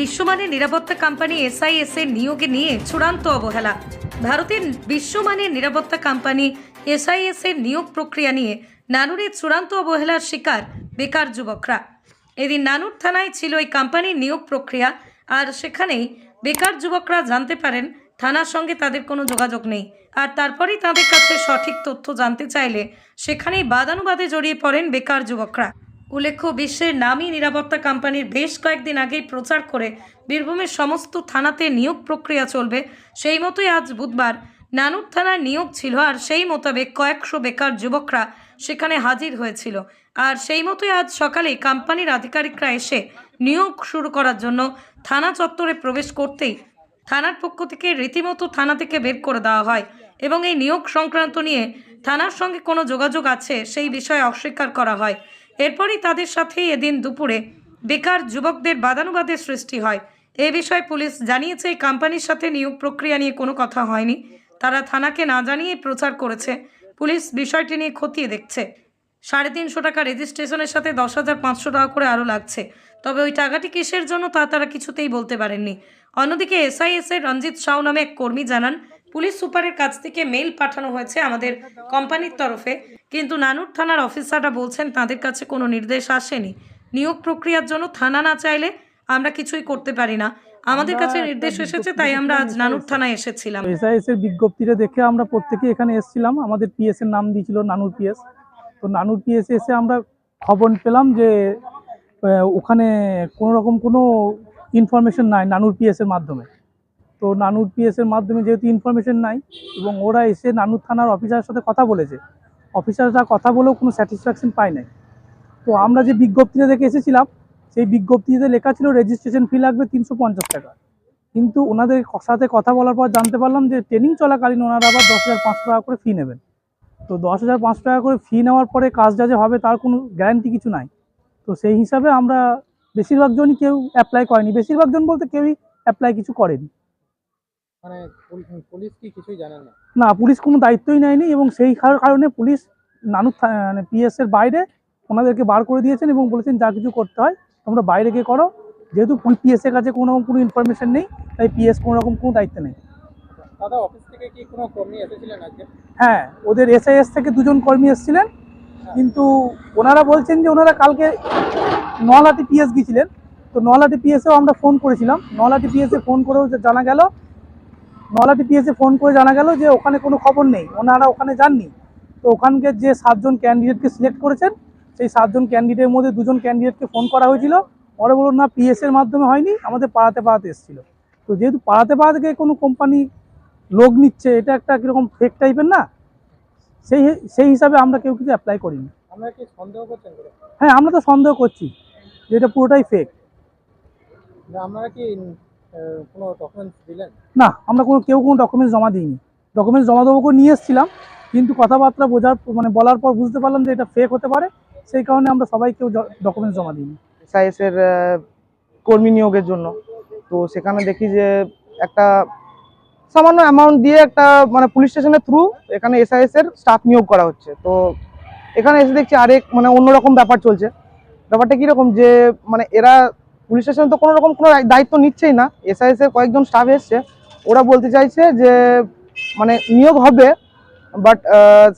বিশ্বমানের নিরাপত্তা company SIS এর নিয়োগে নিয়ে চূড়ান্ত অবহেলা। ভারতের বিশ্বমানের নিরাপত্তা কোম্পানি এসআইএস এর নিয়োগ প্রক্রিয়া নিয়ে নানুরের চূড়ান্ত অবহেলার শিকার বেকার যুবকরা। এদিন নানুর থানায় ছিল এই কোম্পানির নিয়োগ প্রক্রিয়া, আর সেখানেই বেকার যুবকরা জানতে পারেন থানার সঙ্গে তাদের কোনো যোগাযোগ নেই। আর তারপরেই তাদের কাছে সঠিক তথ্য জানতে চাইলে সেখানেই বাদানুবাদে জড়িয়ে পড়েন বেকার যুবকরা। উল্লেখ্য, বিশ্বের নামী নিরাপত্তা কোম্পানির বেশ কয়েকদিন আগেই প্রচার করে বীরভূমের সমস্ত থানাতে নিয়োগ প্রক্রিয়া চলবে। সেই মতোই আজ বুধবার নানুর থানার নিয়োগ ছিল আর সেই মোতাবেক কয়েকশো বেকার যুবকরা সেখানে হাজির হয়েছিল। আর সেই মতোই আজ সকালে কোম্পানির আধিকারিকরা এসে নিয়োগ শুরু করার জন্য থানা চত্বরে প্রবেশ করতেই থানার পক্ষ থেকে রীতিমতো থানা থেকে বের করে দেওয়া হয় এবং এই নিয়োগ সংক্রান্ত নিয়ে থানার সঙ্গে কোনো যোগাযোগ আছে সেই বিষয়ে অস্বীকার করা হয়। এরপরই তাদের সাথে এদিন দুপুরে বেকার যুবকদের বাদানুবাদের সৃষ্টি হয়। এ বিষয়ে পুলিশ জানিয়েছে, এই কোম্পানির সাথে নিয়োগ প্রক্রিয়া নিয়ে কোনো কথা হয়নি। তারা থানাকে না জানিয়ে প্রচার করেছে। পুলিশ বিষয়টি নিয়ে খতিয়ে দেখছে। সাড়ে তিনশো টাকা রেজিস্ট্রেশনের সাথে দশ হাজার পাঁচশো টাকা করে আরও লাগছে। তবে ওই টাকাটি কিসের জন্য তা তারা কিছুতেই বলতে পারেননি। অন্যদিকে এসআইএস রঞ্জিত সাউ নামে এক কর্মী জানান পুলিশ সুপারের কাছ থেকে মেইল পাঠানো হয়েছে আমাদের কোম্পানির তরফে। কিন্তু নানুর থানার অফিসাররা বলছেন তাদের কাছে কোনো নির্দেশ আসেনি। নিয়োগ প্রক্রিয়ার জন্য থানা না চাইলে আমরা কিছুই করতে পারি না। আমাদের কাছে নির্দেশ এসেছে তাই আমরা আজ নানুর থানায় এসেছিলাম। এসআইএস এর বিজ্ঞপ্তিটা দেখে আমরা প্রত্যেকে এখানে এসেছিলাম। আমাদের পিএস এর নাম দিয়েছিল নানুর পিএস। তো নানুর পিএস এসে আমরা খবর পেলাম যে ওখানে কোনো রকম কোনো ইনফরমেশন নাই নানুর পিএস এর মাধ্যমে। তো নানুর পিএস এর মাধ্যমে যেহেতু ইনফরমেশন নাই এবং ওরা এসে নানুর থানার অফিসারের সাথে কথা বলেছে অফিসাররা কথা বলেও কোনো স্যাটিসফ্যাকশন পায় নাই। তো আমরা যে বিজ্ঞপ্তিটা দেখে এসেছিলাম, সেই বিজ্ঞপ্তিতে লেখা ছিল রেজিস্ট্রেশন ফি লাগবে তিনশো পঞ্চাশ টাকা। কিন্তু ওনাদের সাথে কথা বলার পর জানতে পারলাম যে ট্রেনিং চলাকালীন ওনারা আবার দশ হাজার পাঁচশো টাকা করে ফি নেবেন। তো দশ হাজার পাঁচশো টাকা করে ফি নেওয়ার পরে কাজটা যে হবে তার কোনো গ্যারান্টি কিছু নাই। তো সেই হিসাবে আমরা বেশিরভাগ জনই কেউ অ্যাপ্লাই করেনি। বেশিরভাগ জন বলতে কেউই অ্যাপ্লাই কিছু করেনি। মানে পুলিশ কি কিছুই জানে না? না পুলিশ কোনো দায়িত্বই নেয়নি এবং সেই কারণে পুলিশ নানুর থা- মানে পিএস এর বাইরে ওনাদেরকে বার করে দিয়েছেন এবং বলেছেন যা কিছু করতে হয় তোমরা বাইরে গিয়ে করো। যেহেতু পিএস এর কাছে কোনো রকম কোনো ইনফরমেশন নেই তাই পিএস কোনো রকম কোনো দায়িত্ব নেই। দাদা অফিস থেকে কি কোনো কর্মী এসেছিলেন আজকে? হ্যাঁ ওদের এসআইএস থেকে দুজন কর্মী এসেছিলেন। কিন্তু ওনারা বলছেন যে ওনারা কালকে নলাটি পিএস গিয়েছিলেন। তো নলাটি পিএসেও আমরা ফোন করেছিলাম। নলাটি পিএসে ফোন করেও জানা গেল নলাটি পিএসে ফোন করে জানা গেল যে ওখানে কোনো খবর নেই। ওনারা ওখানে যাননি। তো ওখানকার যে সাতজন ক্যান্ডিডেটকে সিলেক্ট করেছেন সেই সাতজন ক্যান্ডিডেটের মধ্যে দুজন ক্যান্ডিডেটকে ফোন করা হয়েছিল। ওরা বলুন না পিএস এর মাধ্যমে হয়নি আমাদের পাড়াতে পাড়াতে এসেছিল। তো যেহেতু পাড়াতে পাড়াতে গিয়ে কোনো কোম্পানি লোক নিচ্ছে এটা একটা কীরকম ফেক টাইপের না? সেই সেই হিসাবে আমরা কেউ কিছু অ্যাপ্লাই করিনি। হ্যাঁ আমরা তো সন্দেহ করছি যে এটা পুরোটাই ফেক আপনারা কি কোনো ডকুমেন্টস দিলেন? না আমরা কোনো কেউ কোনো ডকুমেন্টস জমা দিইনি। ডকুমেন্টস জমা দেবো করে নিয়ে এসেছিলাম কিন্তু কথাবার্তা বোঝার মানে বলার পর বুঝতে পারলাম যে এটা ফেক হতে পারে সেই কারণে আমরা সবাই কেউ ডকুমেন্টস জমা দিইনি। এসআইএস এর আহ, কর্মী নিয়োগের জন্য। তো সেখানে দেখি যে একটা সামান্য অ্যামাউন্ট দিয়ে একটা মানে পুলিশ স্টেশনের থ্রু এখানে এসআইএস এর স্টাফ নিয়োগ করা হচ্ছে। তো এখানে এসে দেখছি আরেক মানে অন্যরকম ব্যাপার চলছে। ব্যাপারটা কীরকম যে মানে এরা পুলিশ স্টেশন তো কোনো রকম কোনো দায়িত্ব নিচ্ছেই না। এসআইএস এর কয়েকজন স্টাফ এসছে। ওরা বলতে চাইছে যে মানে নিয়োগ হবে বাট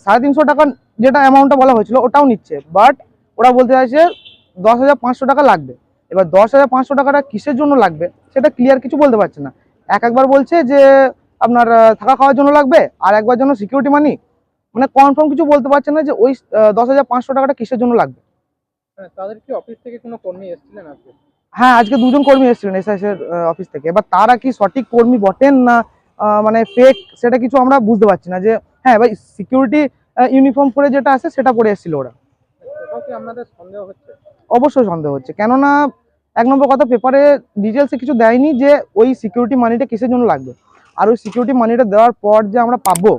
সাড়ে তিনশো টাকা যেটা অ্যামাউন্টটা বলা হয়েছিল ওটাও নিচ্ছে। বাট ওরা বলতে চাইছে দশ হাজার পাঁচশো টাকা লাগবে। এবার দশ হাজার পাঁচশো টাকাটা কিসের জন্য লাগবে সেটা ক্লিয়ার কিছু বলতে পারছে না। এক একবার বলছে যে আপনার থাকা খাওয়ার জন্য লাগবে আর একবার জন্য সিকিউরিটি মানি মানে কনফার্ম কিছু বলতে পারছে না যে ওই দশ হাজার পাঁচশো টাকাটা কিসের জন্য লাগবে। হ্যাঁ, তাদের কি অফিস থেকে কোনো কর্মী এসেছিলেন আজকে? হ্যাঁ আজকে দুজন কর্মী এসেছিলেন এসআইএস এর অফিস থেকে। এবার তারা কি সঠিক কর্মী বটেন না মানে ফেক সেটা কিছু আমরা বুঝতে পারছি না যে হ্যাঁ এবার সিকিউরিটি ইউনিফর্ম পরে যেটা আছে সেটা পরে এসেছিল ওরা। আপনাদের অবশ্যই সন্দেহ হচ্ছে। কেননা এক নম্বর কথা পেপারে ডিটেলসে কিছু দেয়নি যে ওই সিকিউরিটি মানিটা কিসের জন্য লাগবে। আর ওই সিকিউরিটি মানিটা দেওয়ার পর যে আমরা পাবো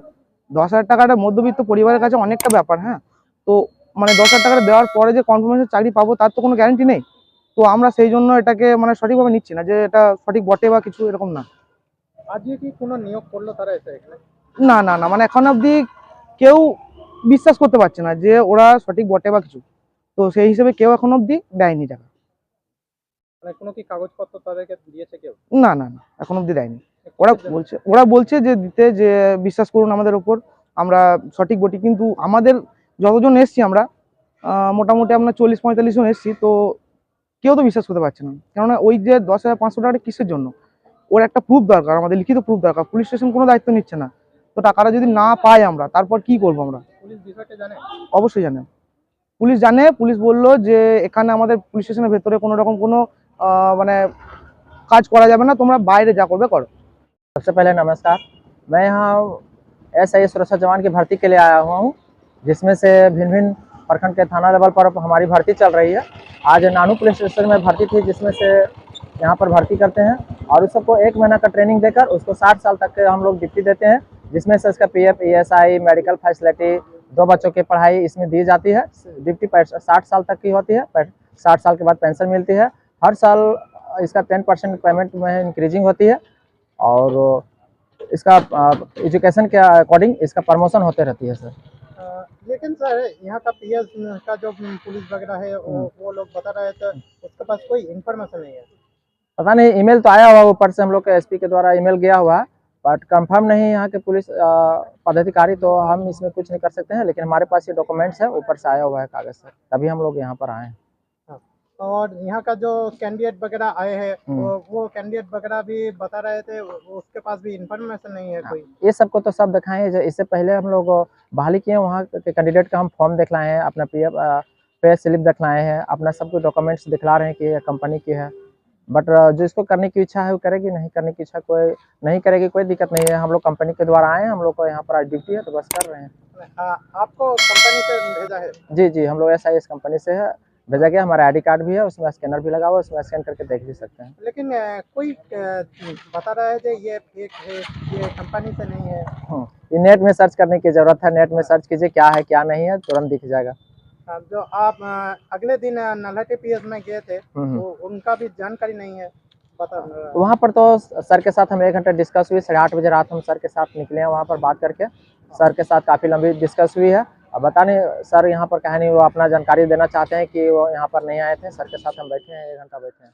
দশ হাজার টাকাটা মধ্যবিত্ত পরিবারের কাছে অনেকটা ব্যাপার হ্যাঁ? তো মানে দশ হাজার টাকাটা দেওয়ার পরে যে কনফার্মেশন চাকরি পাবো তার তো কোনো গ্যারান্টি নেই। তো আমরা সেই জন্য এটাকে মানে সঠিকভাবে নিচ্ছি না যে এটা সঠিক বটে বা কিছু এরকম না। আজকে কি কোনো নিয়োগ করল তারা এসে এখানে? না না না মানে এখন অবধি কেউ বিশ্বাস করতে পারছে না যে ওরা সঠিক বটে বা কিছু। তো সেই হিসেবে কেউ এখন অবধি দেয়নি টাকা। মানে কোনো কি কাগজপত্র তাদেরকে দিয়েছে কেউ? না না না এখন অবধি দেয়নি। ওরা বলছে ওরা বলছে যে দিতে যে বিশ্বাস করুন আমাদের ওপর আমরা সঠিক বটি। কিন্তু আমাদের যতজন এসছি আমরা মোটামুটি আমরা চল্লিশ পঁয়তাল্লিশ জন এসছি তো কেউ তো বিশ্বাস করতে পারছে না কেননা ওই যে দশ হাজার পাঁচশো টাকাটা কিসের জন্য ওর একটা প্রুফ দরকার আমাদের লিখিত প্রুফ দরকার পুলিশ স্টেশন কোনো দায়িত্ব নিচ্ছে না তো টাকাটা যদি না পাই আমরা তারপর কি করবো আমরা পুলিশ বিষয়টা জানে অবশ্যই জানে পুলিশ জানে পুলিশ বললো যে এখানে আমাদের পুলিশ স্টেশনের ভেতরে কোনো রকম কোনো আহ, মানে কাজ করা যাবে না তোমরা বাইরে যা করবে করো सबसे पहले नमस्कार मैं यहाँ एस आई सुरक्षा जवान की भर्ती के लिए आया हुआ हूँ जिसमें से भिन्न भिन्न प्रखंड के थाना लेवल पर हमारी भर्ती चल रही है। आज नानू पुलिस स्टेशन में भर्ती थी, जिसमें से यहाँ पर भर्ती करते हैं। और उस सबको एक महीना का ट्रेनिंग देकर उसको साठ साल तक के हम लोग डिप्टी देते हैं, जिसमें से इसका पी एफ़ मेडिकल फैसिलिटी दो बच्चों की पढ़ाई इसमें दी जाती है। ड्यूटी साठ साल तक की होती है साठ साल के बाद पेंशन मिलती है। हर साल इसका टेन परसेंट पेमेंट में इंक्रीजिंग होती है। और इसका एजुकेशन के अकॉर्डिंग इसका प्रमोशन होते रहती है सर लेकिन सर यहाँ का पीएस का जो पुलिस वगैरह है वो हम्म। वो लोग बता रहे थे उसके पास कोई इन्फॉर्मेशन नहीं है। पता नहीं ईमेल तो आया हुआ ऊपर से हम लोग के एसपी के द्वारा ईमेल गया हुआ बट कंफर्म नहीं यहाँ के पुलिस पदाधिकारी तो हम इसमें कुछ नहीं कर सकते हैं लेकिन हमारे पास ये डॉक्यूमेंट्स है ऊपर से आया हुआ है कागज़ से। तभी हम लोग यहाँ पर आए हैं। और यहाँ का जो कैंडिडेट वगैरह आए हैं हम्म। वो वो कैंडिडेट वगैरह भी बता रहे थे उसके पास भी इन्फॉर्मेशन नहीं है कोई। ये सबको तो सब दिखाए जो इससे पहले हम लोग बहाली किए वहाँ के कैंडिडेट का हम फॉर्म दिखलाए हैं अपना पीएफ पे स्लिप दिखलाए हैं अपना सब कुछ डॉक्यूमेंट्स दिखला रहे हैं कि कंपनी की है। बट जो इसको करने की इच्छा है वो करेगी नहीं करने की इच्छा कोई नहीं करेगी कोई दिक्कत नहीं है। हम लोग कंपनी के द्वारा आए हैं हम लोग को यहाँ पर आज ड्यूटी है तो बस कर रहे हैं। आ, आपको कंपनी से भेजा है? जी जी हम लोग एस आई एस कंपनी से है। भेजा गया हमारा आईडी कार्ड भी है उसमें स्कैनर भी लगा हुआ है उसमें स्कैन करके देख भी सकते हैं। लेकिन कोई बता रहा है कि ये फेक है ये कंपनी से नहीं है? हम्म, ये नेट में सर्च करने की ज़रूरत है नेट में सर्च कीजिए क्या है क्या नहीं है तुरंत दिख जाएगा। जो आप अगले दिन नल्हटे पीएस में गए थे हम्म, हम्म। वो उनका भी जानकारी नहीं है वहाँ पर तो सर के साथ हम एक घंटा डिस्कस हुई साढ़े आठ बजे रात हम सर के साथ निकले हैं वहाँ पर बात करके। सर के साथ काफ़ी लंबी डिस्कस हुई है। अब बताने, सर, यहाँ पर कहानी वो अपना जानकारी देना चाहते हैं कि वो यहाँ पर नहीं आए थे? सर के साथ हम बैठे हैं, एक घंटा बैठे हैं।